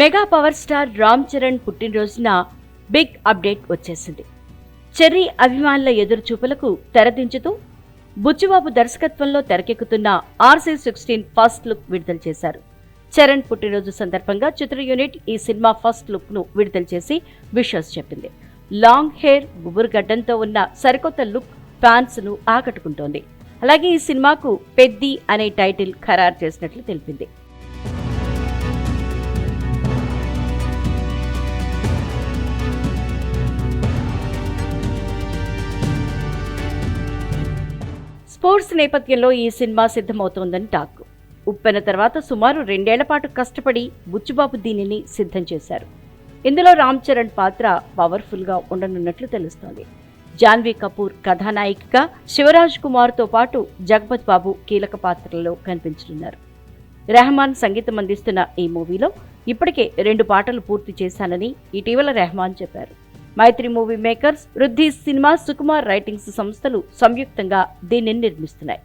Mega power star Ram Charan పుట్టినరోజున big update వచ్చేసింది. Cherry అభిమానుల ఎదురుచూపులకు తెరదించుతూ బుచ్చిబాబు దర్శకత్వంలో తెరకెక్కుతున్న ఆర్సీ సిక్స్టీన్ ఫస్ట్ లుక్ విడుదల చేశారు. చరణ్ పుట్టినరోజు సందర్భంగా చిత్ర యూనిట్ ఈ సినిమా ఫస్ట్ లుక్ను విడుదల చేసి విషస్ చెప్పింది. లాంగ్ హెయిర్ గుబురు గడ్డంతో ఉన్న సరికొత్త లుక్ ఫ్యాన్స్ను ఆకట్టుకుంటోంది. అలాగే ఈ సినిమాకు పెద్ది అనే టైటిల్ ఖరారు చేసినట్లు తెలిపింది. స్పోర్ట్స్ నేపథ్యంలో ఈ సినిమా సిద్ధమవుతోందని టాక్. ఉప్పెన తర్వాత సుమారు రెండేళ్ళ పాటు కష్టపడి బుచ్చుబాబు దీనిని సిద్ధం చేశారు. ఇందులో రామ్ చరణ్ పాత్ర పవర్ఫుల్గా ఉండనున్నట్లు తెలుస్తోంది. జాన్వీ కపూర్ కథానాయికగా శివరాజ్ కుమార్తో పాటు జగపత్ బాబు కీలక పాత్రల్లో కనిపించనున్నారు. రెహమాన్ సంగీతం అందిస్తున్న ఈ మూవీలో ఇప్పటికే రెండు పాటలు పూర్తి చేశానని ఇటీవల రెహమాన్ చెప్పారు. Mythri movie makers Vriddhi cinema Sukumar writings సంస్థలు సంయుక్తంగా దీన్ని నిర్మిస్తున్నాయి.